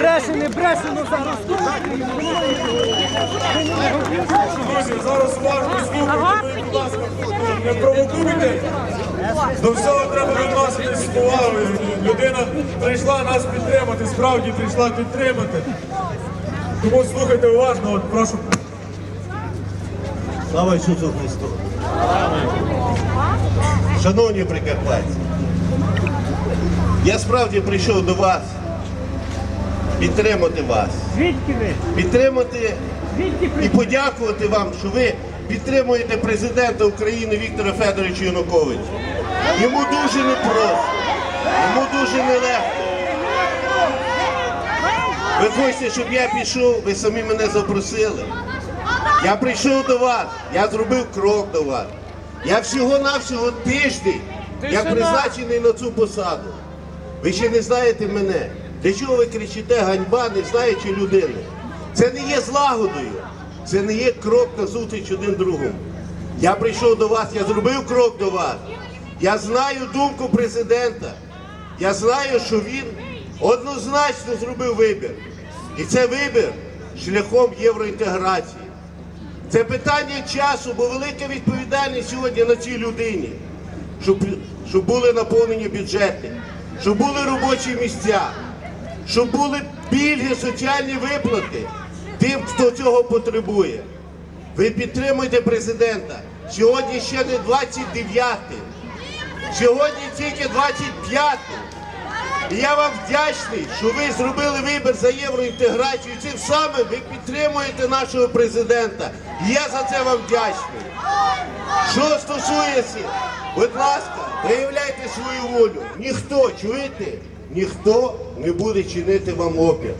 бреше, не бреше, ну зараз. Друзі, зараз уважно слухайте, будь ласка, не провокуйте. До всього треба відноситись з повагою. Людина прийшла нас підтримати, справді прийшла підтримати. Тому слухайте уважно, от прошу. Слава Ісусу Христу! Шановні прикарпатці, я справді прийшов до вас підтримати вас, Звідки ви? підтримати Звідки і подякувати вам, що ви підтримуєте президента України Віктора Федоровича Януковича. Йому дуже непросто, йому дуже нелегко. Ви хочете, щоб я пішов, ви самі мене запросили. Я прийшов до вас, я зробив крок до вас. Я всього-навсього тиждень, як призначений на цю посаду. Ви ще не знаєте мене. Для чого ви кричите ганьба, не знаючи людини? Це не є злагодою, це не є крок на зустріч один другому. Я прийшов до вас, я зробив крок до вас. Я знаю думку президента. Я знаю, що він однозначно зробив вибір. І це вибір шляхом євроінтеграції. Це питання часу, бо велика відповідальність сьогодні на цій людині, щоб, щоб були наповнені бюджети, щоб були робочі місця, щоб були пільги, соціальні виплати тим, хто цього потребує. Ви підтримуєте президента. Сьогодні ще не 29-й, сьогодні тільки 25-й. І я вам вдячний, що ви зробили вибір за євроінтеграцію. Цим самим ви підтримуєте нашого президента. І я за це вам вдячний. Що стосується, будь ласка, проявляйте свою волю. Ніхто, чуєте? Ніхто не буде чинити вам опір.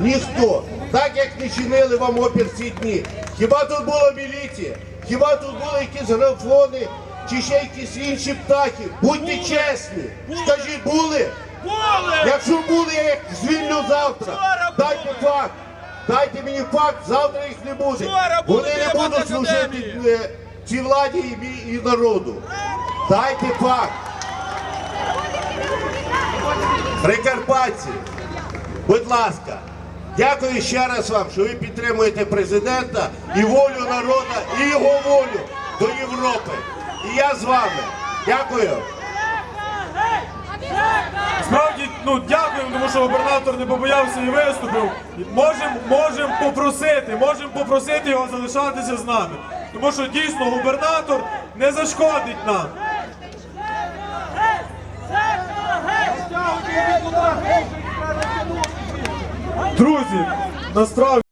Ніхто. Так як не чинили вам опір ці дні. Хіба тут була міліція? Хіба тут були якісь графони чи ще якісь інші птахи? Будьте чесні. Скажіть, були? Якщо були, я їх звільню завтра. Дайте факт. Дайте мені факт, завтра їх не буде. Вони не будуть служити е, цій владі і народу. Дайте факт. Прикарпатці, будь ласка, дякую ще раз вам, що ви підтримуєте президента і волю народу, і його волю до Європи. І я з вами. Дякую. Справді, ну дякуємо, тому що губернатор не побоявся і виступив. Можемо можем попросити, можемо попросити його залишатися з нами. Тому що дійсно губернатор не зашкодить нам. Друзі, насправді.